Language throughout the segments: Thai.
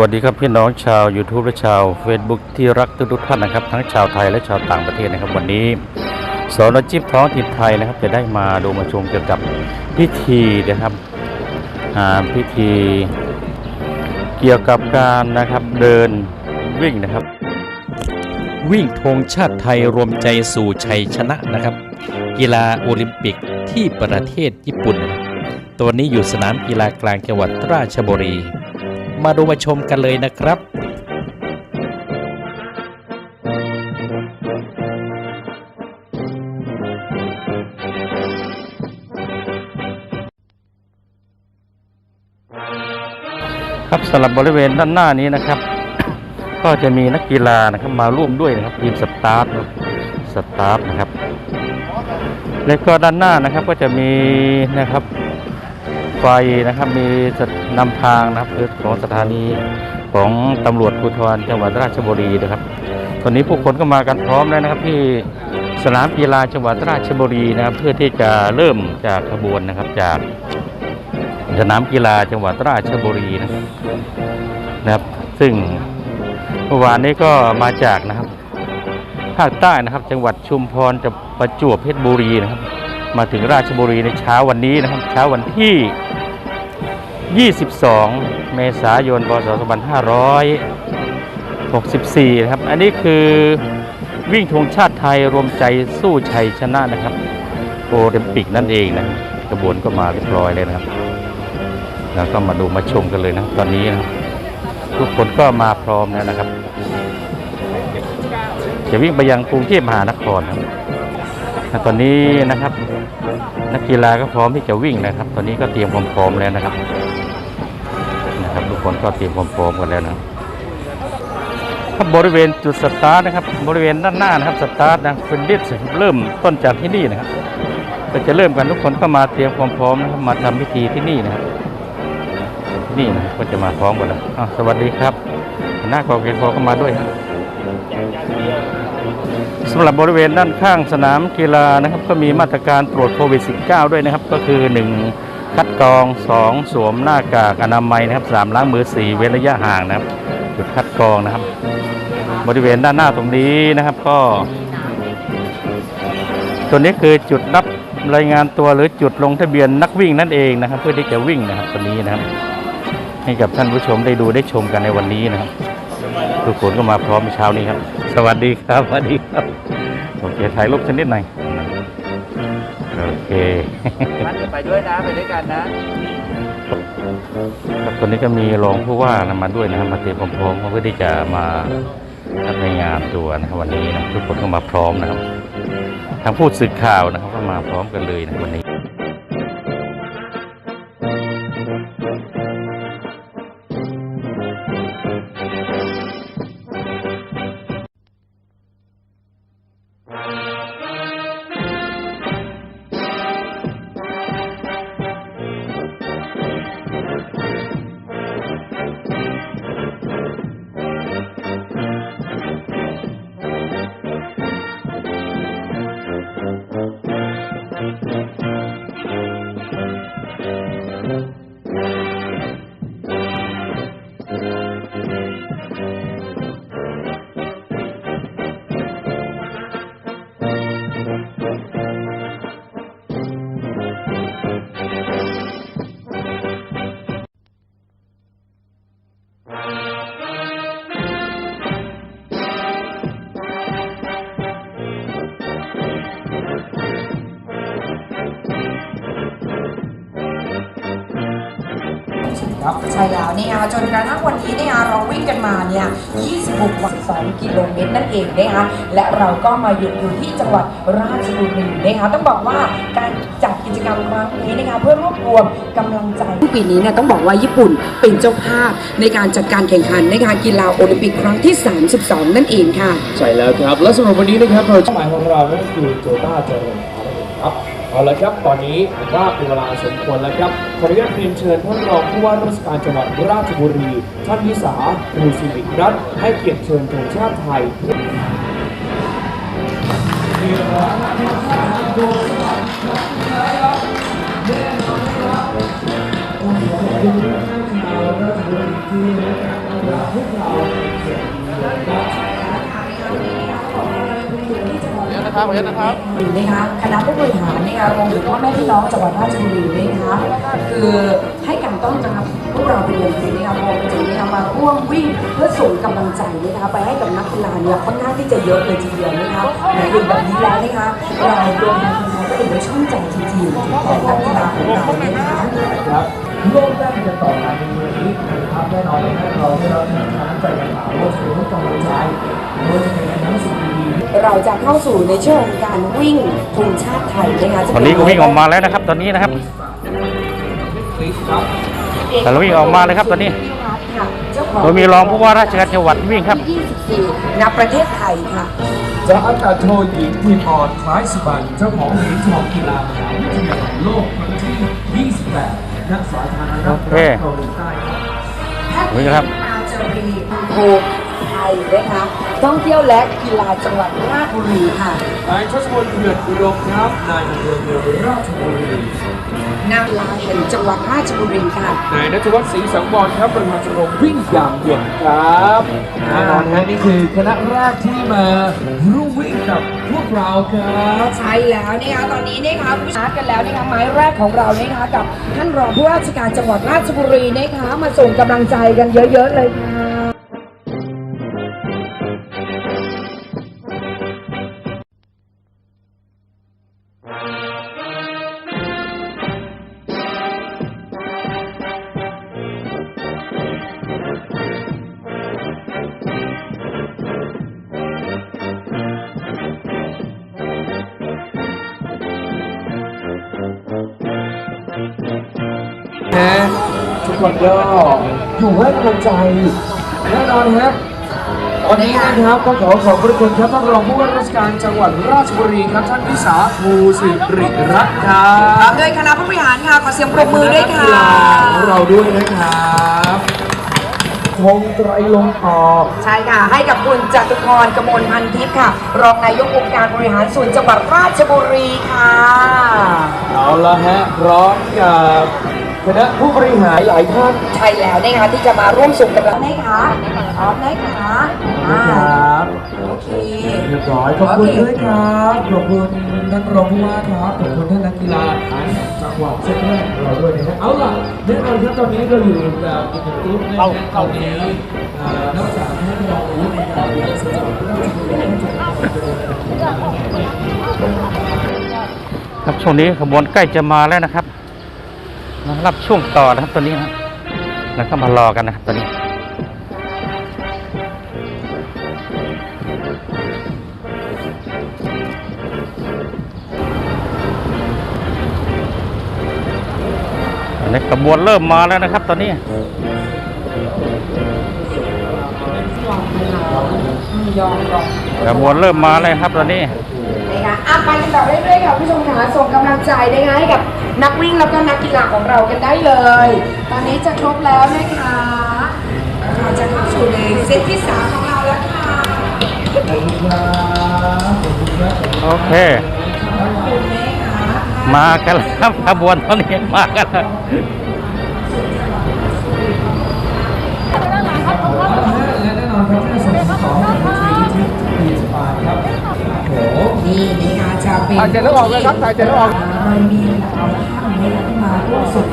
วัสดีครับพี่น้องชาว YouTube และชาว Facebook ที่รักทุกท่านนะครับ ทั้งชาวไทยและชาวต่างประเทศนะครับ วันนี้สอนจิบท้องถิ่นไทยนะครับ จะได้มาดูมาชมเกี่ยวกับพิธีนะครับพิธีเกี่ยวกับการนะครับเดินวิ่งนะครับ วิ่งธงชาติไทยรวมใจสู่ชัยชนะนะครับ กีฬาโอลิมปิกที่ประเทศญี่ปุ่น ตัวนี้อยู่สนามกีฬากลางจังหวัดราชบุรี มาดูมาชมกันเลยนะครับครับสำหรับบริเวณด้านหน้านี้นะครับ ก็จะมีนักกีฬานะครับมาร่วมด้วยนะครับทีมสตาร์ทสตาร์ทนะครับ และก็ด้านหน้านะครับก็จะมีนะครับ ไฟนะครับมีนำทางนะครับของสถานีของตำรวจภูธรจังหวัดราชบุรีนะครับ ตอนนี้ผู้คนก็มากันพร้อมแล้วนะครับ ที่สนามกีฬาจังหวัดราชบุรีนะครับ เพื่อที่จะเริ่มจากขบวนนะครับจากสนามกีฬาจังหวัดราชบุรีนะครับนะครับซึ่งเมื่อวานนี้ก็มาจากนะครับ ภาคใต้นะครับ จังหวัดชุมพรจะประจวบเพชรบุรีนะครับ มาถึงราชบุรีในเช้าวันนี้นะครับเช้าวันที่ 22 เมษายนพศ2564 นะครับ อันนี้คือวิ่งธงชาติไทยรวมใจสู้ชัยชนะนะครับโอลิมปิกนั่นเองนะกระบวนก็มาเรียบร้อยเลยนะครับ แล้วก็มาดูมาชมกันเลยนะตอนนี้นะทุกคนก็มาพร้อมแล้วนะครับ จะวิ่งไปยังกรุงเทพมหานครครับ และตอนนี้นะครับ นักกีฬาก็พร้อมที่จะวิ่งนะครับ ตอนนี้ก็เตรียมความพร้อมแล้วนะครับ นะครับทุกคนก็เตรียมความพร้อมกันแล้วนะครับบริเวณจุดสตาร์ทนะครับ บริเวณด้านหน้านะครับสตาร์ทนะเป็นดิสเริ่มต้นจากที่นี่นะครับก็จะเริ่มกันทุกคนก็มาเตรียมความพร้อมนะครับมาทำพิธีที่นี่นะครับนี่นะก็จะมาพร้อมกันแล้วสวัสดีครับหน้ากองเกณฑ์พอก็มาด้วยครับ สำหรับบริเวณด้านข้างสนามกีฬานะครับ ก็มีมาตรการตรวจโควิด -19 ด้วยนะครับ ก็คือ 1 คัดกรอง 2 สวมหน้ากากอนามัยนะครับ 3 ล้างมือ 4 เว้นระยะห่างนะครับจุดคัดกรองนะครับ บริเวณด้านหน้าตรงนี้นะครับก็ ตัวนี้คือจุดรับรายงานตัวหรือจุดลงทะเบียนนักวิ่งนั่นเองนะครับ เพื่อที่จะวิ่งนะครับตัวนี้นะครับ ให้กับท่านผู้ชมได้ดูได้ชมกันในวันนี้นะครับ ทุกคนก็มาพร้อมเช้านี้ครับ สวัสดีครับสวัสดีครับโอเคถ่ายรูปชนิดหน่อยโอเคมันจะไปด้วยนะไปด้วยกันนะครับตอนนี้ก็มีรองผู้ว่านำมาด้วยนะครับมาเตรียมความพร้อมเพื่อที่จะมารับรายงานตัวนะครับวันนี้นะทุกคนก็มาพร้อมนะครับทางผู้สื่อข่าวนะครับก็มาพร้อมกันเลยนะวันนี้ ใช่แล้วเนี่ยจนกระทั่งวันนี้เนี่ยเราวิ่งกันมาเนี่ย26วัน2กิโลเมตรนั่นเองนะคะและเราก็มาหยุดอยู่ที่จังหวัดราชบุรีนะคะต้องบอกว่าการจัดกิจกรรมครั้งนี้นะคะเพื่อรวบรวมกำลังใจปีนี้เนี่ยต้องบอกว่าญี่ปุ่นเป็นเจ้าภาพในการจัดการแข่งขันในการกีฬาโอลิมปิกครั้งที่ 32 นั่นเองค่ะ ใช่แล้วครับ และสำหรับวันนี้นะครับเราเป้าหมายของเรานั่นก็คือโตต้าเจริญพรครับ เอาละครับตอนนี้ผมว่าเป็นเวลาสมควรแล้วครับขออนุญาตเรียนเชิญท่านรองผู้ว่าราชการจังหวัดราชบุรี ท่านวิสาครูสิริรัตน์ให้เกียรติเชิญธงชาติไทยค นะครับเห็นนะครับนะคะคณะผู้บริหารนะคะรวมถึงพ่อแม่พี่น้องจังหวัดราชบุรีนะคะคือให้การต้อนรับพวกเราเป็นอย่างดีนะคะรวมไปถึงนะคะมาร่วมวิ่งเพื่อส่งกำลังใจนะคะไปให้กับนักกีฬาเนี่ยค่อนข้างที่จะเยอะเลยทีเดียวนะคะในคืนแบบนี้แล้วนะคะเรารวมถึงคนไทยก็เห็นว่าชื่นใจจริงๆของนักกีฬาของเรานะคะครับโลกได้จะต่อมาในวันนี้นะครับแน่นอนเลยนะเราได้รับการน้ำใจจากต่างโลกสู่ให้กำลังใจไม่ว่าจะเป็นทั้งสิ่งดีๆ เราจะเข้าสู่ในช่วงของการวิ่งธงชาติไทยนะคะตอนนี้ก็วิ่งออกมาแล้วนะครับ ตอนนี้นะครับแต่เราวิ่งออกมาเลยครับตอนนี้โดยมีรองผู้ว่าราชการจังหวัดวิ่งครับ 24ณประเทศไทยค่ะจากอากาศโทหญิงพิมออนคล้ายสุบรรณเจ้าของเหรียญทองกีฬามหาวิทยาลัยโลกครั้งที่ 28 นักสาธารณรัฐโอเคเกาหลีใต้ครับวิ่งครับอาจารีโพไทยนะคะ ท่องเที่ยวและกีฬาจังหวัดราชบุรีค่ะนายทศพลเถื่อนอุดมครับนายอำเภอเมืองราชบุรีนางลาแห่งจังหวัดราชบุรีค่ะนายนัทวัฒน์ศรีสังวรครับประธานชมรมวิ่งยามเย็นครับแน่นอนฮะนี่คือคณะแรกที่มาร่วมวิ่งกับพวกเราครับใช่แล้วนะคะตอนนี้นะคะผู้ชาร์จกันแล้วนะคะไม้แรกของเรานะคะกับท่านรองผู้ว่าราชการจังหวัดราชบุรีนะคะมาส่งกำลังใจกันเยอะ ๆ เลยค่ะนะ กคนก็อยู่ให้กำลังใจแน่นอนครับตอนนี้นะครับก็ขอขอบพระคุณครับท่านรองผู้ว่าราชการจังหวัดราชบุรีครับท่านวิสาภูสิริรัตน์ครัตาบมด้วยคณะผู้บริหารค่ะขอเสียงปรบมือด้วยค่ะกีฬาของเราด้วยนะครับธงไตรลงค์ออกใช่ค่ะ ให้กับคุณจตุพรกมลพันทิพย์ค่ะ รองนายกองค์การบริหารส่วนจังหวัดราชบุรีค่ะ เอาละฮะพร้อมกับ คณะผู้บริหารหลายท่านใช่แล้วนะคะที่จะมาร่วมส่งกำลังใจค่ะพร้อมได้ค่ะอ่าครับโอเคเรียบร้อยขอบคุณด้วยครับขอบคุณท่านรองผู้ว่าครับขอบคุณท่านนักกีฬาจังหวัดเส้นแรกของเราด้วยนะฮะเอาล่ะแน่นอนครับตอนนี้เราอยู่กับอีกหนึ่งกลุ่มนะฮะตอนนี้เอ่อนอกจากท่านรองผู้ว่าการบริหารจังหวัดราชบุรีท่านจะมาเป็นประธานครับช่วงนี้ขบวนใกล้จะมาแล้วนะครับมา รับช่วงต่อนะครับตอนนี้นะแล้วก็มารอกันนะครับตอนนี้ตอนนี้ขบวนเริ่มมาแล้วนะครับ ตอนนี้ยอมรอขบวนเริ่มมาแล้วครับตอนนี้นะคะอะไปกันต่อเรื่อยๆค่ะผู้ชมค่ะส่งกำลังใจนะคะให้กับ นักวิ่งแล้วก็นักกีฬาของเรากันได้เลย ตอนนี้จะครบแล้วนะคะเราจะเข้าสู่ในเซตที่สามของเราแล้วค่ะขอบคุณครับขอบคุณครับโอเค ขอบคุณนะคะมากันแล้วครับขบวนตอนนี้มากันแล้วและแน่นอนครับในส่วนของของทีมที่ทีมสปายครับโอ้โหนี่นะคะจะเป็น ถ่ายเสร็จแล้วออกเลยครับถ่ายเสร็จแล้วออกเรามีหลายท่านนะคะที่มาร่วมส่ง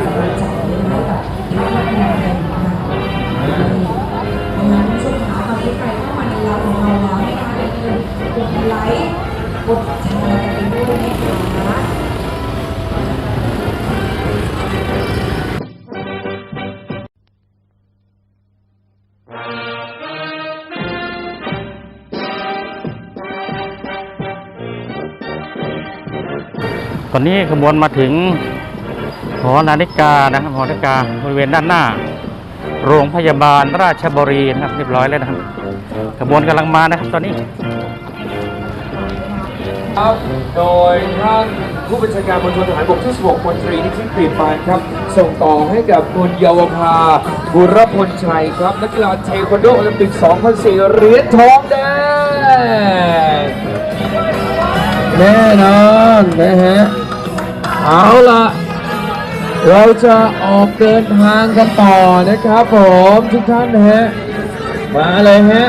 ตอนนี้ขบวนมาถึงหอนาฬิกานะครับหอนาฬิกาบริเวณด้านหน้า โรงพยาบาลราชบุรีนะครับเรียบร้อยแล้วนะครับขบวนกำลังมานะครับตอนนี้ครับโดยท่านผู้บัญชาการมณฑลทหารบกที่ 16พลตรีนิธิกรีปานครับ ส่งต่อให้กับคุณเยาวภาบุรพลชัยครับ นักกีฬาเทควันโดโอลิมปิก 2004เหรียญทองแดงแน่นอนนะฮะ เอาล่ะเราจะออกเดินทางกันต่อนะครับผมทุกท่านนะฮะ มาเลยฮะ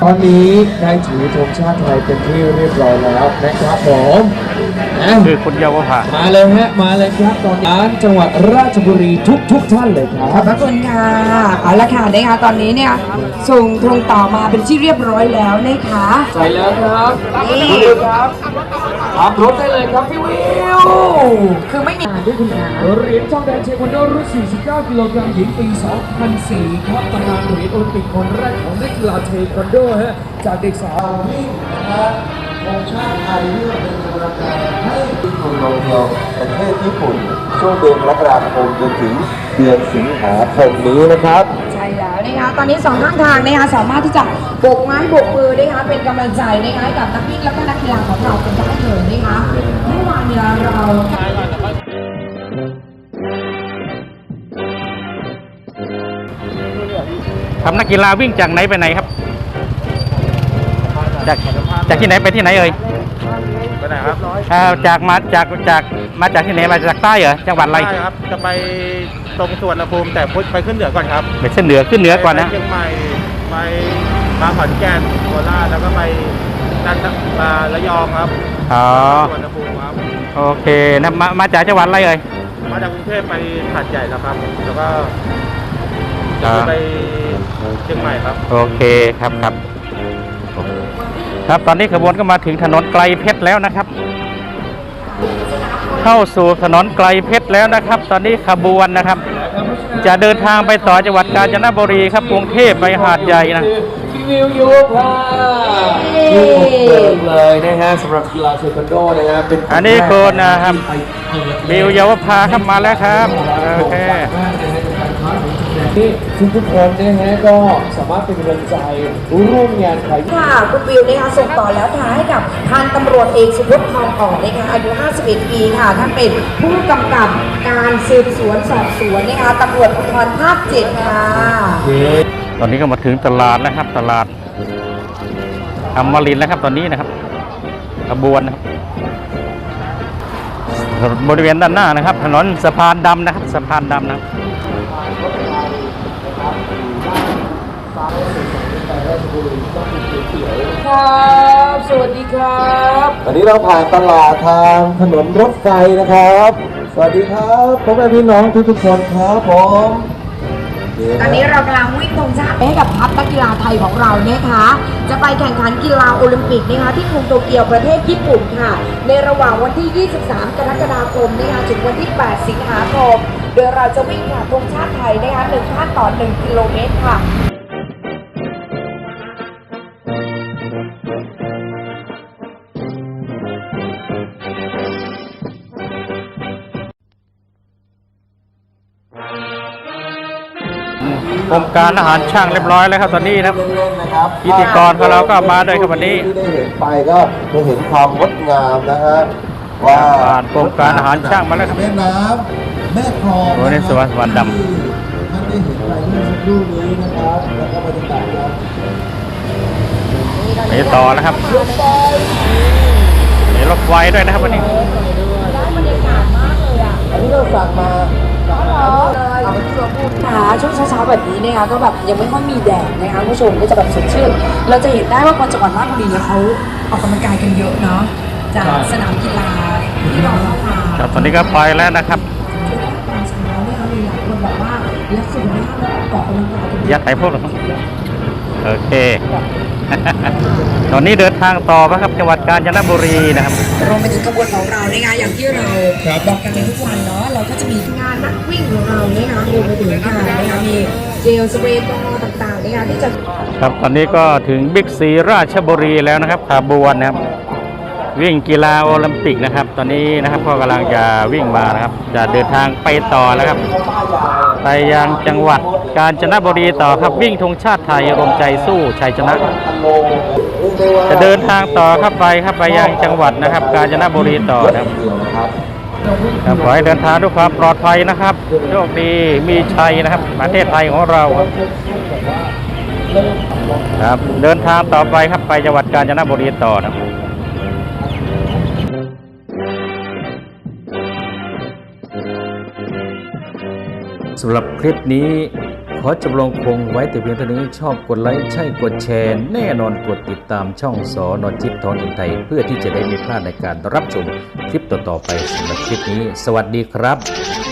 ตอนนี้ได้ถือธงชาติไทยเป็นที่เรียบร้อยแล้วนะครับผม คือคุณเยาวภามาเลยฮะ มาเลยครับตอนนี้จังหวัดราชบุรีทุกทุกๆท่านเลยคขรัอบบพระคุณค่ะเอาละค่ะนะคะตอนนี้เนี่ยส่งธงต่อมาเป็นที่เรียบร้อยแล้วนะคะใส่แล้วครับนี่ดูครับขับรถได้เลยครับพี่วิวคือไม่มีด้วยคุณค่ะเหรียญทองแดงเทควันโดรุ่น 49 กิโลกรัมหญิงปี 2004 ครับตำนานเหรียญโอลิมปิกคนแรกของนักกีฬาเทควันโดฮะจากเด็กสาวคุณลงเมือ งประเทศญี่ปุ่น ช่วงเดือนกรกฎาคมจนถึงเดือนสิงหาคมนี้นะครับ ใช่แล้วนะคะตอนนี้สองข้างทางนะคะสามารถที่จะโบกไม้โบกมือนะคะเป็นกำลังใจนะคะให้กับนักวิ่งแล้วก็นักกีฬาของเรากันได้เลยนะคะเมื่อวานเนี่ยเราครับนักกีฬาวิ่งจากไหนไปไหนครับ จากจากที่ไหนไปที่ไหนเอ่ย ไปไหนครับอ่าจากมาจากจากมาจากที่ไหนมาจากใต้เหรอจังหวัดอะไรใช่ครับจะไปตรงสวนภูมิแต่พุทธไปขึ้นเหนือก่อนครับไปเส้นเหนือขึ้นเหนือก่อนนะไปเชียงใหม่ไปมาขอนแก่นโคราชแล้วก็ไปนันทมาระยองครับอ๋อสวนภูมิครับโอเคนะมามาจากจังหวัดอะไรเอ่ยมาจากกรุงเทพไปหาดใหญ่แล้วครับ แล้วก็อ่าจะไปเชียงใหม่ครับ โอเคครับครับ ครับตอนนี้ขบวนก็มาถึงถนนไกลเพชรแล้วนะครับ เข้าสู่ถนนไกลเพชรแล้วนะครับ ตอนนี้ขบวนนะครับ จะเดินทางไปต่อจังหวัดกาญจนบุรีครับกรุงเทพไปหาดใหญ่นะพี่วิวยูพาลูกเบิกเลยนะฮะสำหรับกีฬาเทควันโดนะฮะเป็นอันนี้คุณนะครับบิวเยาวภาครับมาแล้วครับโอเค ที่ทุกทุกๆคนนะฮะก็สามารถเป็นกำลังใจร่วมงานใคร ค่ะคุณวิวนะคะส่งต่อแล้วค่ะให้กับพันตำรวจเอกสุพจน์ทองอ่อนนะคะอายุ 51 ปีค่ะท่านเป็นผู้กำกับการสืบสวนสอบสวนนะคะตำรวจภูธรภาคเจ็ดค่ะตอนนี้ก็มาถึงตลาดนะครับ ตลาดอมรินทร์แล้วครับตอนนี้นะครับขบวนนะครับบริเวณด้านหน้านะครับ ถนนสะพานดำนะครับสะพานดำนะครับ ครับ สวัสดีครับวันนี้เราผ่านตลาดทางถนนรถไฟนะครับ สวัสดีครับพ่อแม่พี่น้องทุกๆคนครับผมตอนนี้เรากำลังวิ่งธงชาติให้กับทัพนักกีฬาไทยของเรานะคะ จะไปแข่งขันกีฬาโอลิมปิกนะคะที่กรุงโตเกียวประเทศญี่ปุ่นค่ะ ในระหว่างวันที่ 23 กรกฎาคมนะคะถึงวันที่ 8 สิงหาคม โดยเราจะวิ่งผ่านธงชาติไทยนะคะหนึ่งท่านต่อ 1 กิโลเมตรค่ะ กรมการอาหารช่างเรียบร้อยแล้วครับตอนนี้นะครับเล่นๆนะครับพิธีกรของเราก็มาด้วยครับวันนี้ที่ได้เห็นไปก็จะเห็นความงดงามนะฮะว่าผ่านกรมการอาหารช่างมาแล้วครับ แม่น้ำแม่คลองโอ้นี่สวรรค์สวรรค์ดำ ที่ท่านได้เห็นไปเมื่อสักครู่นี้นะครับแล้วก็บรรยากาศครับไปต่อนะครับมีรถไฟด้วยนะครับวันนี้อันนี้เราสั่งมา ค่ะช่วงเช้าๆแบบนี้นะคะก็แบบยังไม่ค่อยมีแดดนะคะผู้ชมก็จะแบบสดชื่นเราจะเห็นได้ว่าคนจังหวัดราชบุรีเนี่ยเขาออกกำลังกายกันเยอะเนาะจากสนามกีฬาที่เราเข้ามาครับตอนนี้ก็ไปแล้วนะครับตอนเช้าเนี่ยมีหลายคนบอกว่ารักสุขภาออกกำลังกายกันยัดไทยพวกเราโอเค ตอนนี้เดินทางต่อนะครับจังหวัดกาญจนบุรีนะครับรวมไปถึงขบวนของเรานะคะอย่างที่เราบอกกันในทุกวันเนาะเราก็จะมีงานนักวิ่งของเรานะคะรวมไปถึงงานนะคะมีเจลสเปรย์แอลกอฮอล์ต่างๆนะคะที่จะครับตอนนี้ก็ถึงบิ๊กซีราชบุรีแล้วนะครับขบวนนะครับ วิ่งกีฬาโอลิมปิกนะครับ ตอนนี้นะครับก็กำลังจะวิ่งมานะครับ จะเดินทางไปต่อแล้วครับ ไปยังจังหวัดกาญจนบุรีต่อครับวิ่งธงชาติไทยรวมใจสู้ชัยชนะ จะเดินทางต่อครับไปครับไปยังจังหวัดนะครับ กาญจนบุรีต่อนะครับครับขอให้เดินทางด้วยความปลอดภัยนะครับโชคดีมีชัยนะครับ ประเทศไทยของเราครับครับเดินทางต่อไปครับไปจังหวัดกาญจนบุรีต่อนะครับสำหรับคลิปนี้ ขอจำลองคงไว้แต่เพียงเท่านี้ชอบกดไลค์ใช่กดแชร์แน่นอนกดติดตามช่องสอนอจิปทอนอินไทย เพื่อที่จะได้ไม่พลาดในการรับชมคลิปต่อๆไปสำหรับคลิปนี้ สวัสดีครับ